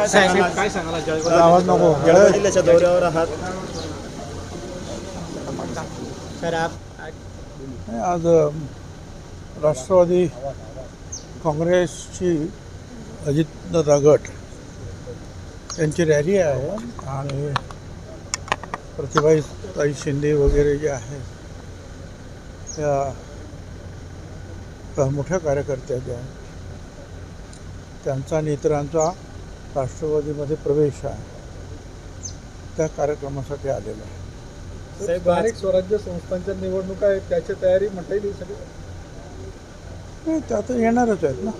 काय सांगाल आवाज नको. जिल्ह्याच्या दौऱ्यावर आहात. सर आप आज राष्ट्रवादी काँग्रेसची अजितदादा गट त्यांची रॅली आहे आणि प्रतिभाई ताई शिंदे वगैरे जे आहेत त्या मोठ्या कार्यकर्त्या ज्या आहेत त्यांचा आणि इतरांचा राष्ट्रवादीमध्ये प्रवेश आहे त्या कार्यक्रमासाठी आलेला आहे. साहेब स्थानिक स्वराज्य संस्थांच्या निवडणुका आहेत त्याची तयारी म्हणता येईल सगळी? नाही त्या तर येणारच आहेत ना.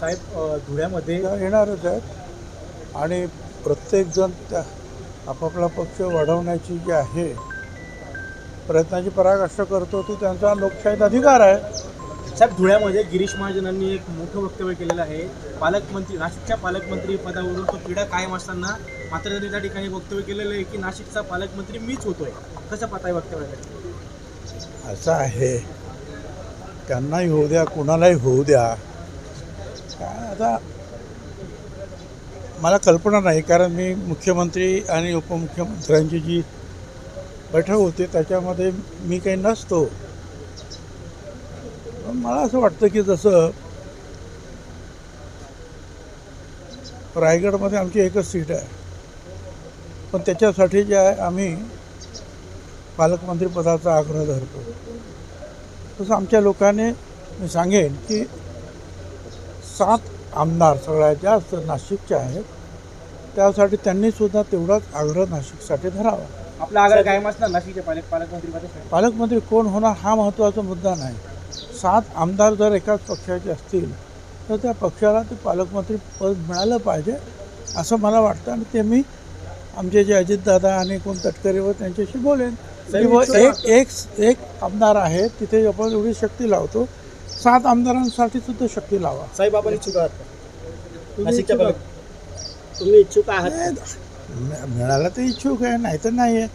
साहेब अ, धुळ्यामध्ये त्या येणारच आहेत. आणि प्रत्येकजण त्या आपापला पक्ष वाढवण्याची जी आहे प्रयत्नाची पराकाष्ठा करतो ती त्यांचा लोकशाहीत अधिकार आहे. साहेब धुळ्यामध्ये गिरीश महाजनांनी एक मोठं वक्तव्य केलेलं आहे. पालकमंत्री नाशिकच्या पालकमंत्री पदावरून तो क्रीडा कायम असताना मात्र त्यांनी त्या ठिकाणी वक्तव्य केलेलं आहे की नाशिकचा पालकमंत्री मीच होतोय. कसं पाहताय वक्तव्य असं आहे. त्यांनाही होऊ द्या कुणालाही होऊ द्या. काय आता मला कल्पना नाही कारण मी मुख्यमंत्री आणि उपमुख्यमंत्र्यांची जी बैठक होते त्याच्यामध्ये मी काही नसतो. मला असं वाटतं की जसं रायगडमध्ये आमची एकच सीट आहे. पण त्याच्यासाठी जे आहे आम्ही पालकमंत्रीपदाचा आग्रह धरतो. तसं आमच्या लोकांनी मी सांगेन की सात आमदार सगळ्यात जास्त नाशिकचे आहेत त्यासाठी त्यांनीसुद्धा तेवढाच आग्रह नाशिकसाठी धरावा. आपला आग्रह कायम असणार नाशिकच्या पालक पालकमंत्री पालकमंत्री कोण होणार हा महत्त्वाचा मुद्दा नाही. सात आमदार जर एकाच पक्षाचे असतील तर त्या पक्षाला ते पालकमंत्री पद मिळालं पाहिजे असं मला वाटतं. आणि ते मी आमचे जे अजितदादा आणि कोण तटकरे व त्यांच्याशी बोलेन. एक एक एक आमदार आहे तिथे आपण एवढी शक्ती लावतो. सात आमदारांसाठी सुद्धा शक्ती लावा. साहेब आपण इच्छुक आहात तुम्ही इच्छुक आहात. मिळाला तर इच्छुक आहे नाही तर नाही आहे.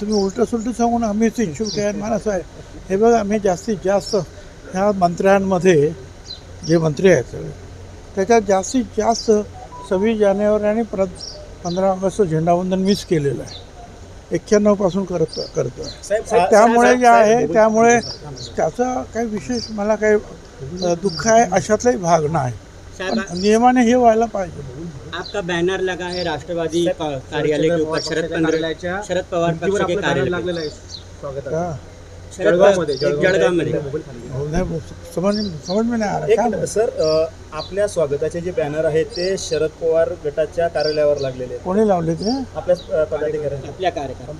तुम्ही उलटं सुलटं सांगून आम्हीच इच्छुक आहे मला असं आहे. हे बघा आम्ही जास्तीत जास्त ह्या मंत्र्यांमध्ये जे मंत्री आहेत सगळे त्याच्यात जास्तीत जास्त सव्वीस जानेवारी आणि प्र पंधरा ऑगस्ट झेंडावंदन मीच केलेलं आहे. एक्क्याण्णवपासून करत करतो आहे त्यामुळे जे आहे त्यामुळे त्याचा काही विशेष मला काही दुःख आहे अशातलाही भाग नाही. नियमाने हे व्हायला पाहिजे. आपका बैनर लगा है राष्ट्रवादी कार्यालय के ऊपर शरद पवार पक्ष के कार्यालय पे। लागलेलं आहे. स्वागत का शरद पवार जळगावमध्ये हो, नाही समज समज में नाही आ एक रहा मिनिट काय सर अ, आपल्या स्वागताचे जे बॅनर आहेत ते शरद पवार गटाच्या कार्यालयावर लागलेले आहेत. कोणी लावले ते? नाही आपल्या अ, पदाधिकाऱ्यांनी आपल्या कार्यक्रम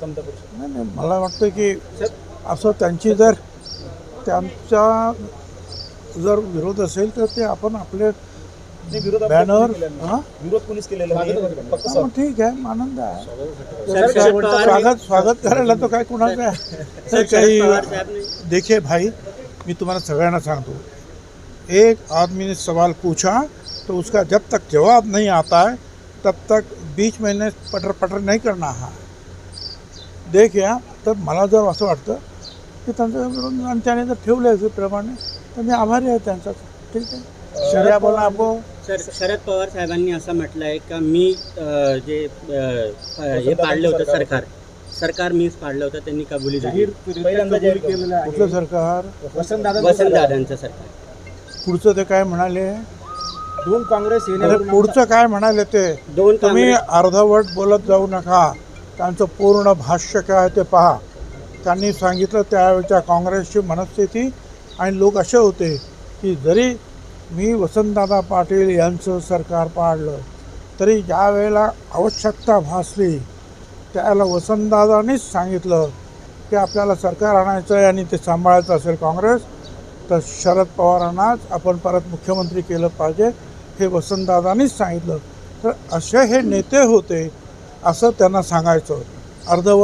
समता परिषद नाही मला वाटतं की असं त्यांची जर त्यांचा जर विरोध असेल तर ते आपण आपले बॅनर. हां? विरोध कोणीच केलेला नाही. ठीक आहे आनंद आहे. स्वागत स्वागत करायला तो काय कुणाचं आहे? काही देखिए भाई मैं तुम्हारा सगळ्यांना सांगतो. एक आदमी ने सवाल पूछा तो उसका जब तक जवाब नहीं आता है तब तक बीच में ने पटर पटर नहीं करना है। देख या तर मला जर असं वाटतं की त्यांचा आणि त्याने जर ठेवलं प्रमाणे तर मी आभारी आहे त्यांचा. ठीक आहे? शर्या बोला आपको सर शरद पवार साहेबांनी असं म्हटलं आहे का मी अं, जे अं, हे पाडलं होतं सरकार. सरकार मीच पाडलं होतं त्यांनी कबुली दिली पहिल्यांदा जाहीर आहे. सरकार? वसंत दादा वसंत दादांचं सरकार. पुढचं ते काय म्हणाले? दोन काँग्रेस येण्यावरून पुढचं काय म्हणाले ते? दोन तुम्ही काँग्रेस. अर्धवट बोलत जाऊ नका. त्यांचं पूर्ण भाष्य काय ते पहा. त्यांनी सांगितलं त्यावेळच्या काँग्रेसची मनस्थिती आणि लोक असे होते की जरी मी वसंतदादा पाटील यांचं सरकार पाडलं तरी ज्या वेळेला आवश्यकता भासली त्याला वसंतदादांनीच सांगितलं की आपल्याला सरकार आणायचं आहे आणि ते सांभाळायचं असेल काँग्रेस तर शरद पवारांनाच आपण परत मुख्यमंत्री केलं पाहिजे हे वसंतदादांनीच सांगितलं. तर असे हे नेते होते असं त्यांना सांगायचं अर्धव